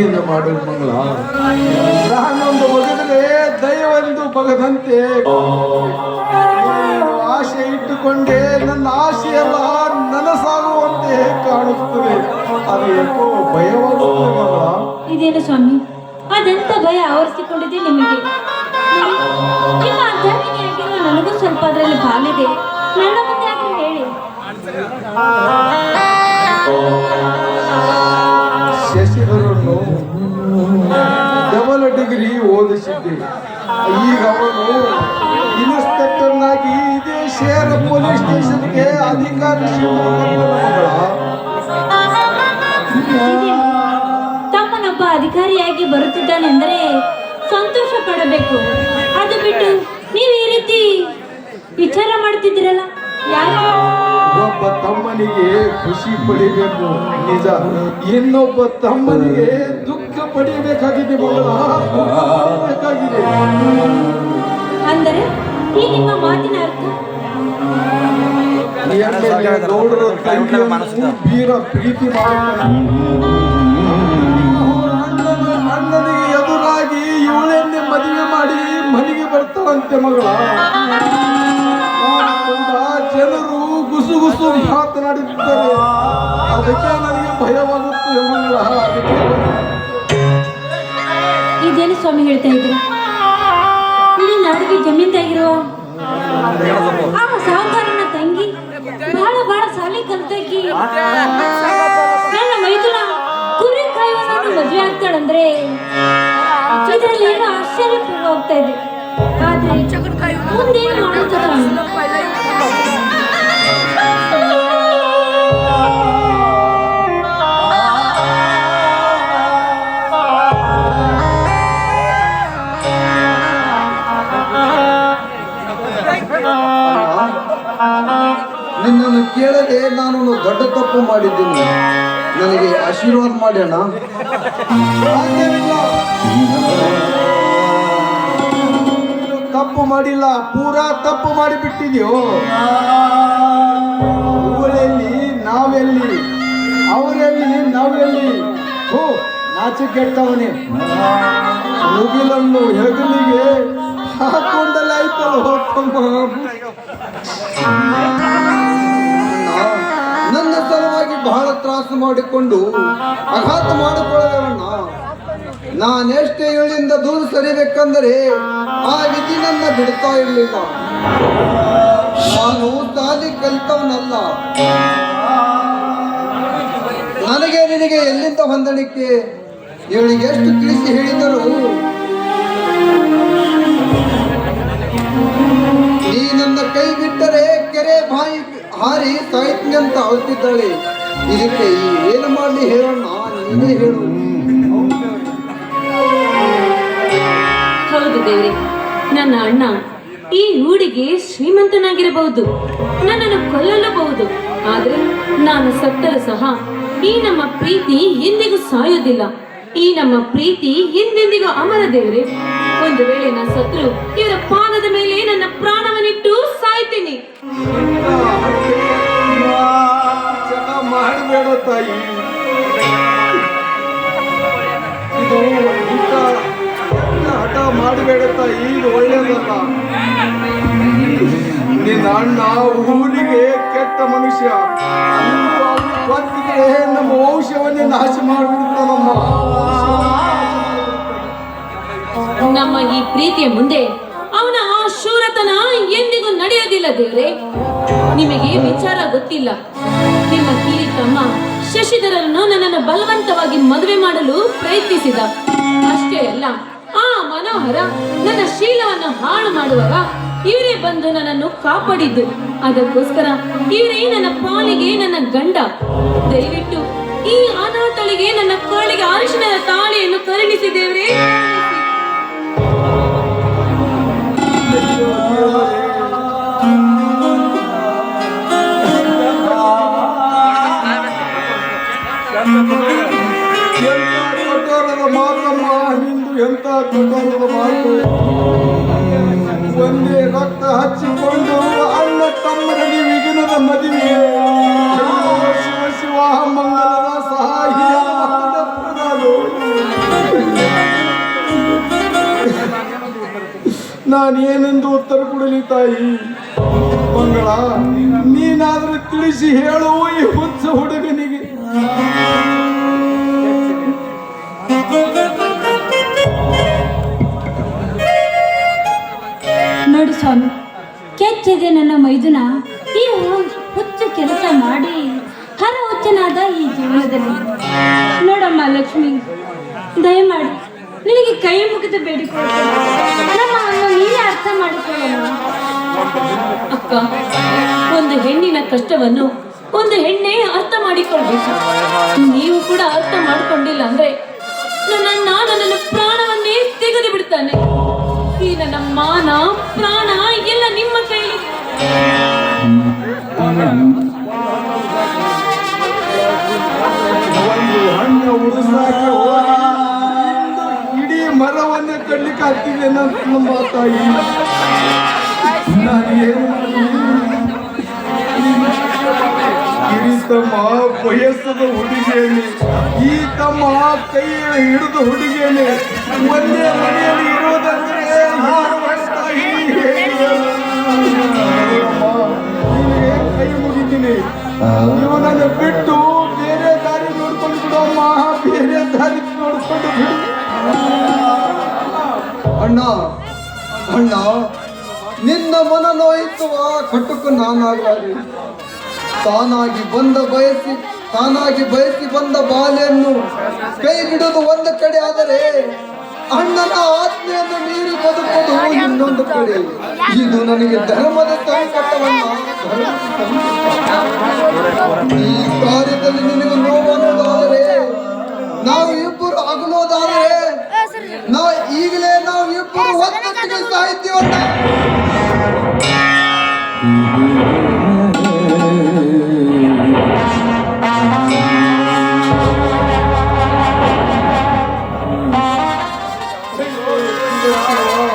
ಏನು ಮಾಡೋದು ಮಂಗಳ. ನಾನೊಂದು ಬಗೆದರೆ ದೈವವೆಂದು ಬಗದಂತೆ ಆಶೆ ಇಟ್ಟುಕೊಂಡೇ ನನ್ನ ಆಸೆಯಲ್ಲ ನನಸಾಗುವಂತೆ ಕಾಣುತ್ತದೆ. ಅದು ಯಾಕೋ ಇದೇನು ಸ್ವಾಮಿ? ಅದೆಂತ ಭಯ ಆವರಿಸಿಕೊಂಡಿದೆ ನಿಮಗೆ? ನಿಮ್ಮ ನನಗೂ ಸ್ವಲ್ಪ ಅದರಲ್ಲಿ ಪಾಲಿದೆ ನನ್ನ ಮುಂದೆ ಆದ್ರೂ ಹೇಳಿ? ಡಬಲ್ ಡಿಗ್ರಿ ಓದಿಸಿದ್ದೆ. ಈಗ ಅವರು ಇನ್ಸ್ಪೆಕ್ಟರ್ನಾಗಿ ಇದೇ ಶೇರ್ ಪೊಲೀಸ್ ಸ್ಟೇಷನ್ಗೆ ಅಧಿಕಾರಿ? ತಮ್ಮನೊಬ್ಬ ಅಧಿಕಾರಿಯಾಗಿ ಬರುತ್ತಿದ್ದಾನೆಂದರೆ ಸಂತೋಷ ಪಡಬೇಕು. ಅದು ಬಿಟ್ಟು ನೀವು ಈ ರೀತಿ ವಿಚಾರ ಮಾಡ್ತಿದ್ದೀರಲ್ಲ? ಒಬ್ಬ ತಮ್ಮನಿಗೆ ಖುಷಿ ಪಡಿಬೇಕು. ನಿಜ. ಇನ್ನೊಬ್ಬ ತಮ್ಮನಿಗೆ ದುಃಖ ಪಡಿಬೇಕಾಗಿದೆ ಅಂದರೆ ಈ ನಿಮ್ಮ ಮಾತಿನ ಅರ್ಥ? ಎಮ್ಮೆಲ್ಲೆ ಗೌಡರ ತಂಗಿಯನ್ನು ವೀರ ಪ್ರೀತಿ ಮಾಡುತ್ತಾನೆ ಅವ್ರ ಅಣ್ಣನ ಅಣ್ಣನಿಗೆ ಎದುರಾಗಿ ಇವಳನ್ನೇ ಮದುವೆ ಮಾಡಿ ಮನೆಗೆ ಬರ್ತಾಳಂತೆ ಮಗಳ. ಜನರು ಗುಸು ಗುಸು ಮಾತನಾಡಿದ್ದಾರೆ ಅದಕ್ಕೆ ನನಗೆ ಭಯವಾಗುತ್ತೆ ಮಗಳ. ಅದಕ್ಕೆ ಸ್ವಾಮಿ ಹೇಳ್ತಾ ಇದ್ರು. ಇಲ್ಲಿ ನಾಡಿಗೆ ಜಮೀನ್ದಾಗಿರೋ ಆ ಸಾಹುಕಾರನ ತಂಗಿ ಬಹಳ ಬಹಳ ಸಾಲಿ ಕಲ್ತಾಕಿ. ನನ್ನ ಮೈದುನ ಕುರಿ ಕಾಯುವವನನ್ನು ಮದುವೆ ಆಗ್ತಾಳಂದ್ರೆ ಇದರಲ್ಲಿ ಏನೋ ಆಶ್ಚರ್ಯ ಹೋಗ್ತಾ ಇದೆ. ಆದ್ರೆ ಮುಂದೇನು ಮಾಡುತ್ತದ ಮಾಡಿದ್ದೀನಿ. ನನಗೆ ಆಶೀರ್ವಾದ ಮಾಡೋಣ. ತಪ್ಪು ಮಾಡಿಲ್ಲ, ಪೂರಾ ತಪ್ಪು ಮಾಡಿಬಿಟ್ಟಿದ್ಯೋ? ಊರಲ್ಲಿ, ನಾವೆಲ್ಲಿ? ಅವರೆಲ್ಲಿ, ನಾವೆಲ್ಲಿ? ಹೋ, ನಾಚಿಕೆಟ್ಟವನೇ. ಮುಗಿಲನ್ನು ಹೆಗಲಿಗೆ ಹಾಕೊಂಡಲ್ಲ ಆಯ್ತಲ್ಲ ನನ್ನ ಮಾಡಿಕೊಂಡು ಆಘಾತ ಮಾಡಿಕೊಳ್ಳೋಣ ನಾನೆಷ್ಟೇ ಇಳಿಂದ ದೂರ ಸರಿಬೇಕಂದರೆ ಆ ವಿಧಿ ನನ್ನ ಬಿಡ್ತಾ ಇರಲಿಲ್ಲ. ನಾನು ತಾಲಿ ಕಲಿತವನಲ್ಲ. ನನಗೆ ನಿನಗೆ ಎಲ್ಲಿಂದ ಹೊಂದಾಣಿಕೆ ಇವಳಿಗೆ ಎಷ್ಟು ತಿಳಿಸಿ ಹೇಳಿದರು? ನೀ ನನ್ನ ಕೈ ಬಿಟ್ಟರೆ ಕೆರೆ ಬಾಯಿ ಹಾರಿ ಸಾಯ್ತೀನಿ ಅಂತ ಅಳ್ತಿದ್ದಾಳೆ ಇದಕ್ಕೆ ಏನು ಮಾಡಲಿ ಹೇಳೋಣ? ನೀನೇ ಹೇಳು. ಹೌದು ದೇವ್ರಿ, ನನ್ನ ಅಣ್ಣ ಈ ಊರಿಗೆ ಶ್ರೀಮಂತನಾಗಿರಬಹುದು, ನನ್ನನ್ನು ಕೊಲ್ಲಲಬಹುದು. ಆದ್ರೆ ನಾನು ಸತ್ತರೂ ಸಹ ಈ ನಮ್ಮ ಪ್ರೀತಿ ಎಂದಿಗೂ ಸಾಯೋದಿಲ್ಲ. ಈ ನಮ್ಮ ಪ್ರೀತಿ ಎಂದೆಂದಿಗೂ ಅಮರ ದೇವ್ರಿ. ಒಂದು ವೇಳೆ ನಾನು ಸತ್ರು ಇವರ ಪಾದದ ಮೇಲೆ ನನ್ನ ಪ್ರಾಣವನ್ನಿಟ್ಟು ಸಾಯ್ತೀನಿ. ತಾಯಿ ಇದು ಇಂಥ ಹಠ ಮಾಡಬೇಡ ತಾಯಿ ಇದು ಒಳ್ಳೆಯದಲ್ಲ ನಿನ್ನ ಅಣ್ಣ ಊರಿಗೆ ಕೆಟ್ಟ ಮನುಷ್ಯ. ಗೊತ್ತಿದ್ರೆ ನಮ್ಮ ವಂಶವನ್ನೇ ನಾಶ ಮಾಡಿಬಿಡ್ತಾನಮ್ಮ. ನಮ್ಮ ಈ ಪ್ರೀತಿಯ ಮುಂದೆ ಅವನ ಆ ಶೂರತನ ಎಂದಿಗೂ ನಡೆಯೋದಿಲ್ಲ ದೇವ್ರೆ. ನಿಮಗೆ ವಿಚಾರ ಗೊತ್ತಿಲ್ಲ. ನಿಮ್ಮ ಕಿರಿ ಶಶಿಧರನ್ನು ನನ್ನನ್ನು ಬಲವಂತವಾಗಿ ಮದುವೆ ಮಾಡಲು ಪ್ರಯತ್ನಿಸಿದ. ಅಷ್ಟೇ ಅಲ್ಲ, ಆ ಮನೋಹರ ನನ್ನ ಶೀಲವನ್ನು ಹಾಳು ಮಾಡುವಾಗ ಇವರೇ ಬಂದು ನನ್ನನ್ನು ಕಾಪಾಡಿದ್ದು. ಅದಕ್ಕೋಸ್ಕರ ಇವರೇ ನನ್ನ ಪಾಲಿಗೆ ನನ್ನ ಗಂಡ. ದಯವಿಟ್ಟು ಈ ಅನಾಥಳಿಗೆ ನನ್ನ ಕಾಲಿಗೆ ಅರಿಶಿಣದ ತಾಳಿಯನ್ನು ಕರುಣಿಸಿದೇವ್ರೆ ಮಾತಮ್ಮ ಹಿಂದೂ ಎಂಥ ಕಠೋರದ ಮಾತು ಒಂದೇ ರಕ್ತ ಹಚ್ಚಿಕೊಂಡು ಅಲ್ಲ ತಮ್ಮರಲ್ಲಿ ವಿಘ್ನದ ಮದುವೆ. ಶಿವ ಶಿವ ಮಂಗಲದ ಸಹಾಯ ನಾನೇನೆಂದು ಉತ್ತರ ಕೊಡಲಿ ತಾಯಿ? ಮಂಗಳ, ನೀನಾದರೂ ತಿಳಿಸಿ ಹೇಳುವ ಈ ಹುಚ್ಚ ಹುಡುಗನ ನೋಡು ಸ್ವಾಮಿ, ಕೆಚ್ಚಿದೆ ನನ್ನ ಮೈದುನ. ಈ ಹುಚ್ಚು ಕೆಲಸ ಮಾಡಿ ಹರ ಹುಚ್ಚನಾದ ಈ ಜೀವನದಲ್ಲಿ. ನೋಡಮ್ಮ ಲಕ್ಷ್ಮಿ, ದಯಮಾಡಿ, ನಿನಗೆ ಕೈ ಮುಗಿದು ಬೇಡಿಕೊಳ್ಳುತ್ತೇನೆ. ನಮ್ಮ ನೀನೇ ಅರ್ಥ ಮಾಡಿಕೊಳ್ಳೋಣ. ಅಕ್ಕ, ಒಂದು ಹೆಣ್ಣಿನ ಕಷ್ಟವನ್ನು ಒಂದು ಹೆಣ್ಣೆ ಅರ್ಥ ಮಾಡಿಕೊಳ್ಬೇಕು. ನೀವು ಕೂಡ ಅರ್ಥ ಮಾಡಿಕೊಂಡಿಲ್ಲ ಅಂದ್ರೆ ನನ್ನ ನನ್ನ ಪ್ರಾಣವನ್ನೇ ತೆಗೆದು ಬಿಡ್ತಾನೆ. ಈ ನನ್ನ ಮಾನ, ಪ್ರಾಣ, ಎಲ್ಲ ನಿಮ್ಮ ಕೈಲಿ. ಇಡೀ ಮರವನ್ನೇ ಕಡ್ಲಿಕ್ಕೆ ಆಗ್ತಿದೆ ನಮ್ಮ ತಾಯಿ. ನಾನು ಏನು ತಮ್ಮ ವಯಸ್ಸದ ಹುಡುಗಿಯಲ್ಲಿ, ಈ ತಮ್ಮ ಕೈ ಹಿಡಿದ ಹುಡುಗಿಯಲ್ಲಿ ಒಂದೇ ಮನೆಯಲ್ಲಿ ಇರುವುದಂದ್ರೆ ಕೈ ಮುಗಿತೀನಿ. ಇವನನ್ನು ಬಿಟ್ಟು ಬೇರೆ ದಾರಿ ನೋಡ್ಕೊಂಡು ಬಿಡಮ್ಮ ಬೇರೆ ದಾರಿ ನೋಡ್ಕೊಂಡು ಅಣ್ಣ ಅಣ್ಣ, ನಿನ್ನ ಮನ ನೋಯಿಸುವ ನಾನು ನಾನಾಗಲಾರೆ ತಾನಾಗಿ ಬಂದ ಬಯಸಿ, ತಾನಾಗಿ ಬಯಸಿ ಬಂದ ಬಾಲೆಯನ್ನು ಕೈ ಒಂದು ಕಡೆ ಆದರೆ ಅಣ್ಣನ ಆತ್ಮೆಯನ್ನು ಮೀರಿ ಬದುಕುವುದು ಇನ್ನೊಂದು ಕಡೆ ಇದು ನನಗೆ ಧರ್ಮದ ಸಂಕಟವನ್ನ. ಈ ಕಾರ್ಯದಲ್ಲಿ ನಿನಗೆ ನೋವು ನಾವು ಆ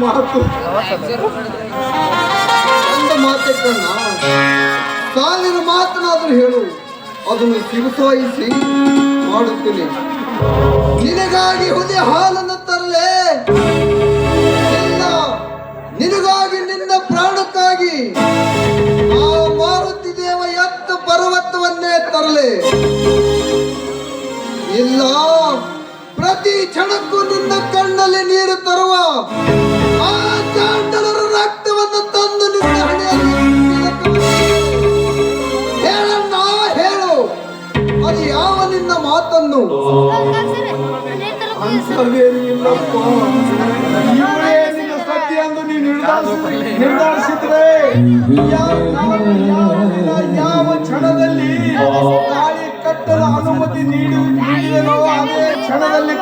ಮಾತು ಮಾತು ಸಾಲಿನ ಸಾವಿರ ಮಾತನಾದರೂ ಹೇಳು ಅದನ್ನು ಸಿಗುಸಾಯಿಸಿ ಮಾಡುತ್ತೇನೆ. ನಿನಗಾಗಿ ಹುಲಿ ಹಾಲನ್ನು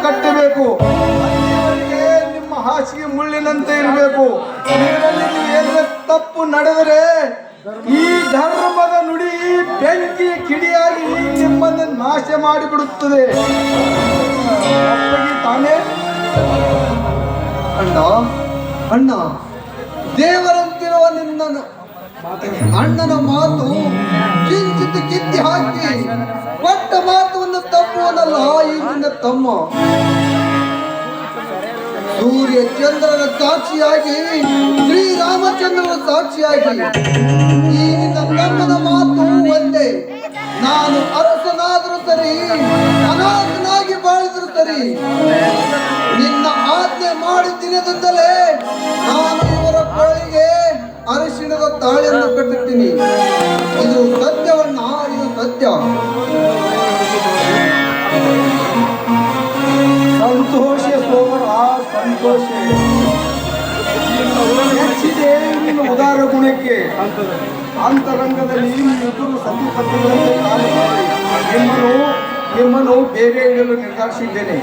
ಕಟ್ಟಬೇಕು. ನಿಮ್ಮ ಹಾಸಿಗೆ ಮುಳ್ಳಿನಂತೆ ಇರಬೇಕು. ತಪ್ಪು ನಡೆದರೆ ಈ ಧರ್ಮದ ನುಡಿ ಬೆಂಕಿ ಕಿಡಿಯಾಗಿ ನಿಮ್ಮನ್ನು ನಾಶ ಮಾಡಿಬಿಡುತ್ತದೆ. ತಾನೇ? ಅಣ್ಣ ಅಣ್ಣ, ದೇವರಂತಿರುವ ನಿನ್ನ ಅಣ್ಣನ ಮಾತು ಕಿಂಚಿತ್ ಕಿತ್ತಿ ಹಾಕಿ ಕೊಟ್ಟ ಮಾತನ್ನು ತಪ್ಪುವನಲ್ಲ ಈ ನಿನ್ನ ತಮ್ಮ. ಸೂರ್ಯ ಚಂದ್ರನ ಸಾಕ್ಷಿಯಾಗಿ, ಶ್ರೀರಾಮಚಂದ್ರನ ಸಾಕ್ಷಿಯಾಗಿ. ಈ ನಿನ್ನ ತಮ್ಮನ ಮಾತು ಒಂದೇ. ನಾನು ಅರಸನಾದರೂ ಸರಿ, ಅನಾಥನಾಗಿ ಬಾಳಿದ್ರು ಸರಿ, ನಿನ್ನ ಆಜ್ಞೆ ಮಾಡಿ ದಿನದಿಂದಲೇ ನಾನು ಇವರ ಕೋಳಿಗೆ ಅರಿಶಿಣದ ತಾಳಿಯನ್ನು ಕಟ್ಟುತ್ತೀನಿ ಇದು ಸತ್ಯವನ್ನ, ಇದು ಸತ್ಯ. ಅಂತರಂಗದಲ್ಲಿ ಎದುರು ಸಂಧಿ ಪತ್ರಗಳಂತೆ ಕಾಣುತ್ತದೆ ನಿಮ್ಮನ್ನು ನಿಮ್ಮನ್ನು ಬೇರೆ ಇಡಲು ನಿರ್ಧರಿಸಿದ್ದೇನೆ.